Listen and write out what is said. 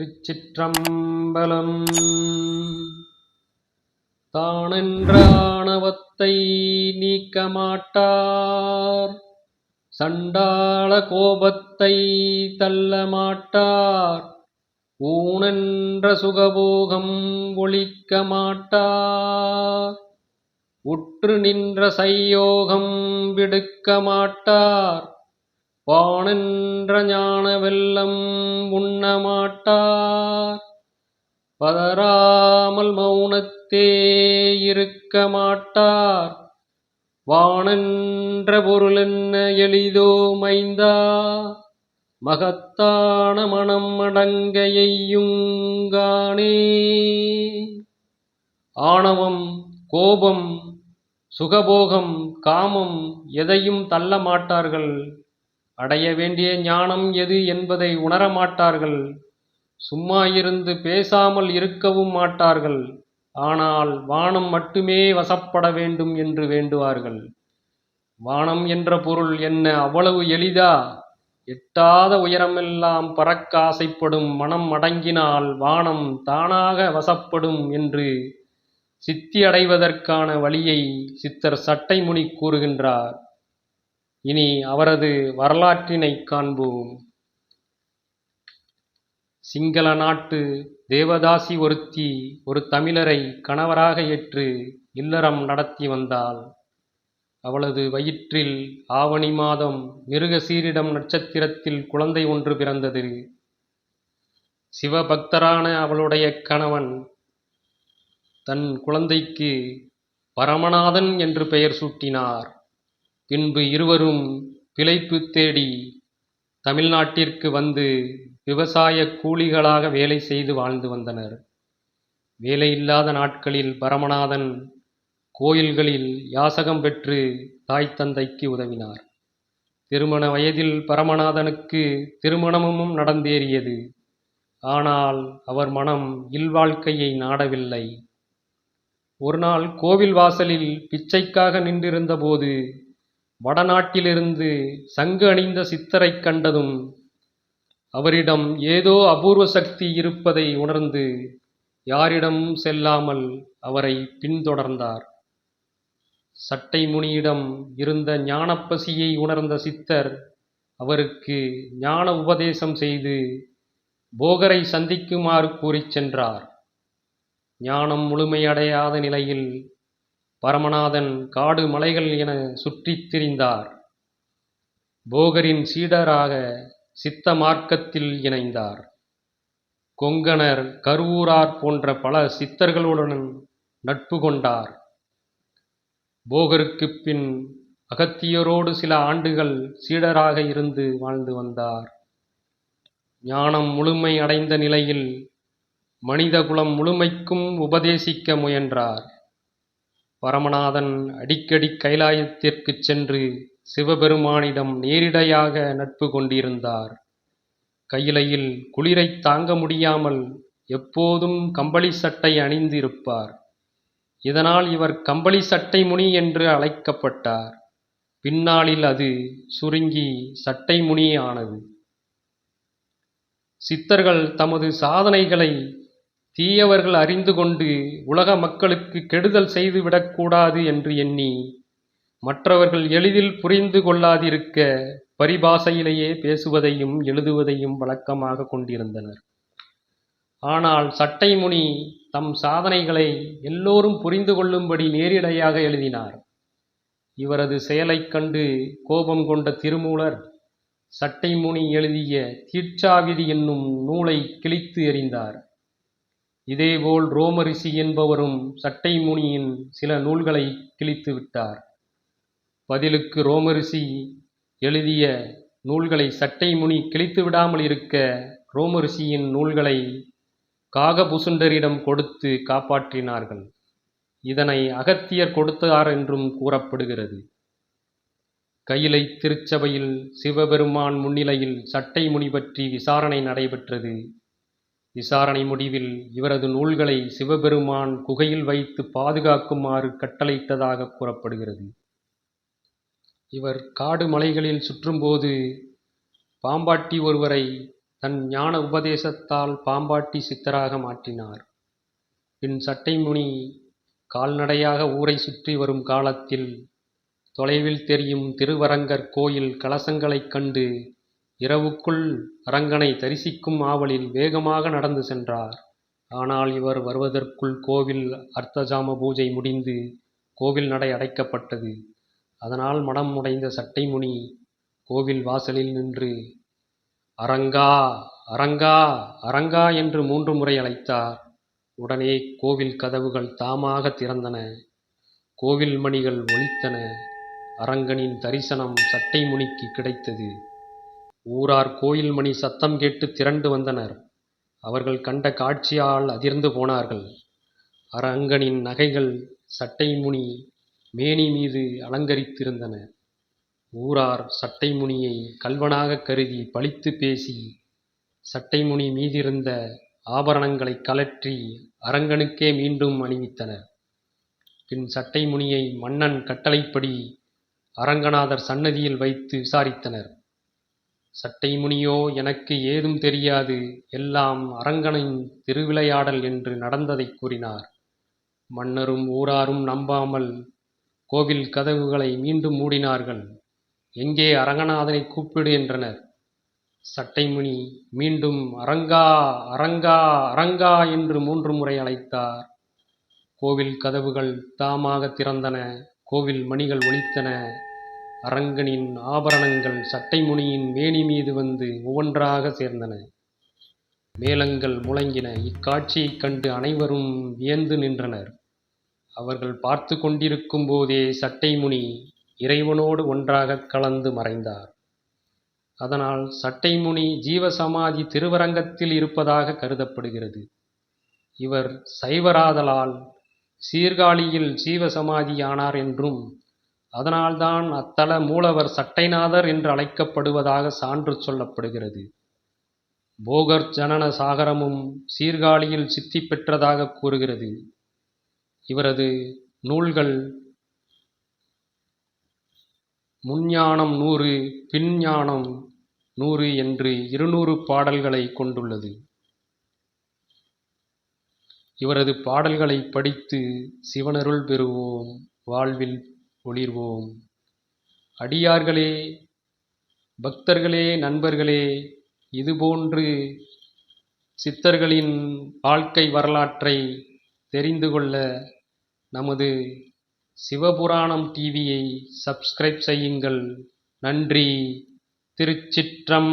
திருச்சிற்றம்பலம். தானென்ற ஆணவத்தை நீக்க மாட்டார் சண்டாள கோபத்தை தள்ள மாட்டார் ஊனென்ற சுகபோகம் ஒழிக்க மாட்டார் உற்று நின்ற சையோகம் விடுக்க மாட்டார் வானென்ற ஞான வெள்ளம் உண்ண மாட்டார் பதறாமல் மௌனத்தே இருக்க மாட்டார் வானென்ற பொருளென்ன எளிதோ மைந்தா. மகத்தான மனம் அடங்க எய்யுங்கானே ஆணவம் கோபம் சுகபோகம் காமம் எதையும் தள்ள மாட்டார்கள். அடைய வேண்டிய ஞானம் எது என்பதை உணர மாட்டார்கள். சும்மா இருந்து பேசாமல் இருக்கவும் மாட்டார்கள். ஆனால் வானம் மட்டுமே வசப்பட வேண்டும் என்று வேண்டுவார்கள். வானம் என்ற பொருள் என்ன அவ்வளவு எளிதா? எட்டாத உயரமெல்லாம் பறக்க ஆசைப்படும் மனம் அடங்கினால் வானம் தானாக வசப்படும் என்று சித்தி அடைவதற்கான வழியை சித்தர் சட்டைமுனி கூறுகின்றார். இனி அவரது வரலாற்றினை காண்போம். சிங்கள நாட்டு தேவதாசி ஒருத்தி ஒரு தமிழரை கணவராக ஏற்று இல்லறம் நடத்தி வந்தாள். அவளது வயிற்றில் ஆவணி மாதம் மிருகசீரிடம் நட்சத்திரத்தில் குழந்தை ஒன்று பிறந்தது. சிவபக்தரான அவளுடைய கணவன் தன் குழந்தைக்கு பரமநாதன் என்று பெயர் சூட்டினார். பின்பு இருவரும் பிழைப்பு தேடி தமிழ்நாட்டிற்கு வந்து விவசாய கூலிகளாக வேலை செய்து வாழ்ந்து வந்தனர். வேலையில்லாத நாட்களில் பரமநாதன் கோயில்களில் யாசகம் பெற்று தாய் தந்தைக்கு உதவினார். திருமண வயதில் பரமநாதனுக்கு திருமணமும் நடந்தேறியது. ஆனால் அவர் மனம் இல்வாழ்க்கையை நாடவில்லை. ஒரு நாள் கோவில் வாசலில் பிச்சைக்காக நின்றிருந்தபோது வடநாட்டிலிருந்து சங்கு அணிந்த சித்தரைக் கண்டதும் அவரிடம் ஏதோ அபூர்வ சக்தி இருப்பதை உணர்ந்து யாரிடமும் செல்லாமல் அவரை பின்தொடர்ந்தார். சட்டை முனியிடம் இருந்த ஞானப்பசியை உணர்ந்த சித்தர் அவருக்கு ஞான உபதேசம் செய்து போகரை சந்திக்குமாறு கூறிச் சென்றார். ஞானம் முழுமையடையாத நிலையில் பரமநாதன் காடு மலைகள் என சுற்றித் திரிந்தார். போகரின் சீடராக சித்த மார்க்கத்தில் இணைந்தார். கொங்கணர் கருவூரார் போன்ற பல சித்தர்களுடன் நட்பு கொண்டார். போகருக்குப் பின் அகத்தியரோடு சில ஆண்டுகள் சீடராக இருந்து வாழ்ந்து வந்தார். ஞானம் முழுமை அடைந்த நிலையில் மனிதகுலம் முழுமைக்கும் உபதேசிக்க முயன்றார். பரமநாதன் அடிக்கடி கைலாயத்திற்குச் சென்று சிவபெருமானிடம் நேரிடையாக நட்பு கொண்டிருந்தார். கையிலையில் குளிரைத் தாங்க முடியாமல் எப்போதும் கம்பளி சட்டை அணிந்து இருப்பார் இதனால் இவர் கம்பளி சட்டை முனி என்று அழைக்கப்பட்டார். பின்னாளில் அது சுருங்கி சட்டை முனி ஆனது சித்தர்கள் தமது சாதனைகளை தீயவர்கள் அறிந்து கொண்டு உலக மக்களுக்கு கெடுதல் செய்துவிடக்கூடாது என்று எண்ணி மற்றவர்கள் எளிதில் புரிந்து கொள்ளாதிருக்க பரிபாசையிலேயே பேசுவதையும் எழுதுவதையும் வழக்கமாக கொண்டிருந்தனர். ஆனால் சட்டை முனி தம் சாதனைகளை எல்லோரும் புரிந்து கொள்ளும்படி நேரிடையாக எழுதினார். இவரது செயலைக் கண்டு கோபம் கொண்ட திருமூலர் சட்டை முனி எழுதிய தீட்சாவிதி என்னும் நூலை கிழித்து எறிந்தார். இதேபோல் ரோமரிசி என்பவரும் சட்டை முனியின் சில நூல்களை கிழித்து விட்டார். பதிலுக்கு ரோமரிசி எழுதிய நூல்களை சட்டை முனி கிழித்து விடாமல் இருக்க ரோமரிசியின் நூல்களை காகபுசுண்டரிடம் கொடுத்து காப்பாற்றினார்கள். இதனை அகத்தியர் கொடுத்தார் என்றும் கூறப்படுகிறது. கையிலை திருச்சபையில் சிவபெருமான் முன்னிலையில் சட்டை முனி பற்றி விசாரணை நடைபெற்றது. விசாரணை முடிவில் இவரது நூல்களை சிவபெருமான் குகையில் வைத்து பாதுகாக்குமாறு கட்டளையிட்டதாக கூறப்படுகிறது. இவர் காடு மலைகளில் சுற்றும்போது பாம்பாட்டி ஒருவரை தன் ஞான உபதேசத்தால் பாம்பாட்டி சித்தராக மாற்றினார். பின் சட்டைமுனி கால்நடையாக ஊரை சுற்றி வரும் காலத்தில் தொலைவில் தெரியும் திருவரங்கர் கோயில் கலசங்களைக் கண்டு இரவுக்குள் அரங்கனை தரிசிக்கும் ஆவலில் வேகமாக நடந்து சென்றார். ஆனால் இவர் வருவதற்குள் கோவில் அர்த்தஜாம பூஜை முடிந்து கோவில் நடை அடைக்கப்பட்டது. அதனால் மனம் உடைந்த சட்டைமுனி கோவில் வாசலில் நின்று அரங்கா அரங்கா அரங்கா என்று மூன்று முறை அழைத்தார். உடனே கோவில் கதவுகள் தாமாக திறந்தன. கோவில் மணிகள் ஒலித்தன. அரங்கனின் தரிசனம் சட்டைமுனிக்கு கிடைத்தது. ஊரார் கோயில் மணி சத்தம் கேட்டு திரண்டு வந்தனர். அவர்கள் கண்ட காட்சியால் அதிர்ந்து போனார்கள். அரங்கனின் நகைகள் சட்டைமுனி மேனி மீது அலங்கரித்திருந்தன. ஊரார் சட்டைமுனியை கல்வனாக கருதி பழித்து பேசி சட்டைமுனி மீதிருந்த ஆபரணங்களை கலற்றி அரங்கனுக்கே மீண்டும் அணிவித்தனர். பின் சட்டைமுனியை மன்னன் கட்டளைப்படி அரங்கநாதர் சன்னதியில் வைத்து விசாரித்தனர். சட்டைமுனியோ எனக்கு ஏதும் தெரியாது. எல்லாம் அரங்கனின் திருவிளையாடல் என்று நடந்ததைக் கூறினார். மன்னரும் ஊராரும் நம்பாமல் கோவில் கதவுகளை மீண்டும் மூடினார்கள். எங்கே அரங்கநாதனை கூப்பிடு என்றனர். சட்டைமுனி மீண்டும் அரங்கா அரங்கா அரங்கா என்று மூன்று முறை அழைத்தார். கோவில் கதவுகள் தாமாக திறந்தன. கோவில் மணிகள் ஒலித்தன. அரங்கனின் ஆபரணங்கள் சட்டைமுனியின் மேனி மீது வந்து ஒவ்வொன்றாக சேர்ந்தன. மேளங்கள் முழங்கின. இக்காட்சியைக் கண்டு அனைவரும் வியந்து நின்றனர். அவர்கள் பார்த்து கொண்டிருக்கும் போதே சட்டைமுனி இறைவனோடு ஒன்றாகக் கலந்து மறைந்தார். அதனால் சட்டைமுனி ஜீவசமாதி திருவரங்கத்தில் இருப்பதாக கருதப்படுகிறது. இவர் சைவராதலால் சீர்காழியில் ஜீவசமாதியானார் என்றும் அதனால்தான் அத்தல மூலவர் சட்டைநாதர் என்று அழைக்கப்படுவதாக சான்று சொல்லப்படுகிறது. போகர் ஜனன சாகரமும் சீர்காழியில் சித்தி பெற்றதாக கூறுகிறது. இவரது நூல்கள் முன்ஞானம் நூறு பின்ஞானம் நூறு என்று இருநூறு பாடல்களை கொண்டுள்ளது. இவரது பாடல்களை படித்து சிவனருள் பெறுவோம். வாழ்வில் ஒளிர்வோம். அடியார்களே பக்தர்களே நண்பர்களே இதுபோன்று சித்தர்களின் வாழ்க்கை வரலாற்றை தெரிந்து கொள்ள நமது சிவபுராணம் டிவியை சப்ஸ்கிரைப் செய்யுங்கள். நன்றி. திருச்சிற்றம்பலம்.